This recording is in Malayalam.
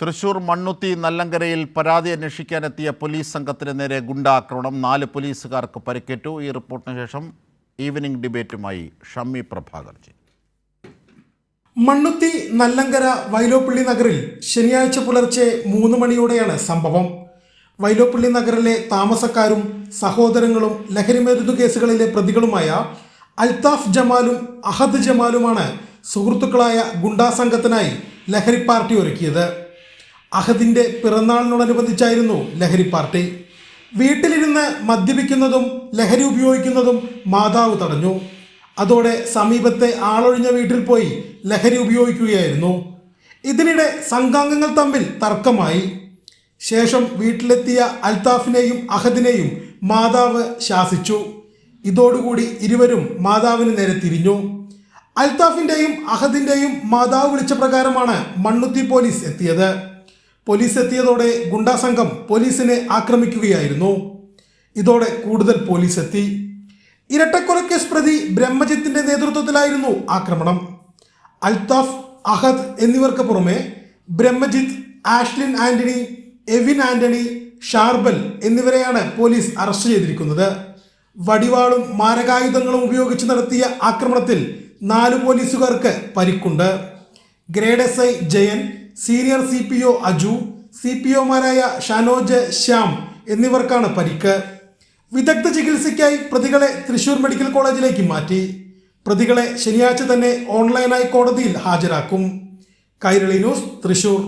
തൃശൂർ മണ്ണുത്തി നല്ലങ്കരയിൽ പരാതി അന്വേഷിക്കാനെത്തിയ പോലീസ് സംഘത്തിന് നേരെ ഗുണ്ടാക്രമണം. നാല് പോലീസുകാർക്ക് പരിക്കേറ്റു. ഈ റിപ്പോർട്ടിന് ശേഷം ഈവനിംഗ് ഡിബേറ്റുമായി ഷമ്മി പ്രഭാകർജി മണ്ണുത്തി നല്ലങ്കര വൈലോപ്പള്ളി നഗറിൽ ശനിയാഴ്ച പുലർച്ചെ മൂന്ന് മണിയോടെയാണ് സംഭവം. വൈലോപ്പള്ളി നഗറിലെ താമസക്കാരും സഹോദരങ്ങളും ലഹരിമരുന്ന് കേസുകളിലെ പ്രതികളുമായ അൽതാഫ് ജമാലും അഹദ് ജമാലുമാണ് സുഹൃത്തുക്കളായ ഗുണ്ടാ സംഘത്തിനായി ലഹരി പാർട്ടി ഒരുക്കിയത്. അഹദിന്റെ പിറന്നാളിനോടനുബന്ധിച്ചായിരുന്നു ലഹരി പാർട്ടി. വീട്ടിലിരുന്ന് മദ്യപിക്കുന്നതും ലഹരി ഉപയോഗിക്കുന്നതും മാതാവ് തടഞ്ഞു. അതോടെ സമീപത്തെ ആളൊഴിഞ്ഞ വീട്ടിൽ പോയി ലഹരി ഉപയോഗിക്കുകയായിരുന്നു. ഇതിനിടെ സംഘാംഗങ്ങൾ തമ്മിൽ തർക്കമായി. ശേഷം വീട്ടിലെത്തിയ അൽത്താഫിനെയും അഹദിനെയും മാതാവ് ശാസിച്ചു. ഇതോടുകൂടി ഇരുവരും മാതാവിന് നേരെ തിരിഞ്ഞു. അൽത്താഫിന്റെയും അഹദിന്റെയും മാതാവ് വിളിച്ച പ്രകാരമാണ് മണ്ണുത്തി പോലീസ് എത്തിയത്. പോലീസ് എത്തിയതോടെ ഗുണ്ടാ സംഘം പോലീസിനെ ആക്രമിക്കുകയായിരുന്നു. ഇതോടെ കൂടുതൽ പോലീസ് എത്തി ഇരട്ടക്കൊലക്കേസ് പ്രതി ബ്രഹ്മജിത്തിന്റെ നേതൃത്വത്തിലായിരുന്നു ആക്രമണം. അൽതാഫ് അഹദ് എന്നിവർക്ക് പുറമെ ബ്രഹ്മജിത്ത് ആഷ്ലിൻ ആന്റണി എവിൻ ആന്റണി ഷാർബൽ എന്നിവരെയാണ് പോലീസ് അറസ്റ്റ് ചെയ്തിരിക്കുന്നത്. വടിവാളും മാരകായുധങ്ങളും ഉപയോഗിച്ച് നടത്തിയ ആക്രമണത്തിൽ നാല് പോലീസുകാർക്ക് പരിക്കുണ്ട്. Grade S I Jayan senior C P O Aju C P ഒമാരായ Shanoj Shyam എന്നിവർക്കാണ് പരിക്ക്. വിദഗ്ധ ചികിത്സയ്ക്കായി പ്രതികളെ തൃശൂർ മെഡിക്കൽ കോളേജിലേക്ക് മാറ്റി. പ്രതികളെ ശനിയാഴ്ച തന്നെ ഓൺലൈനായി കോടതിയിൽ ഹാജരാക്കും. കൈരളി ന്യൂസ് തൃശൂർ.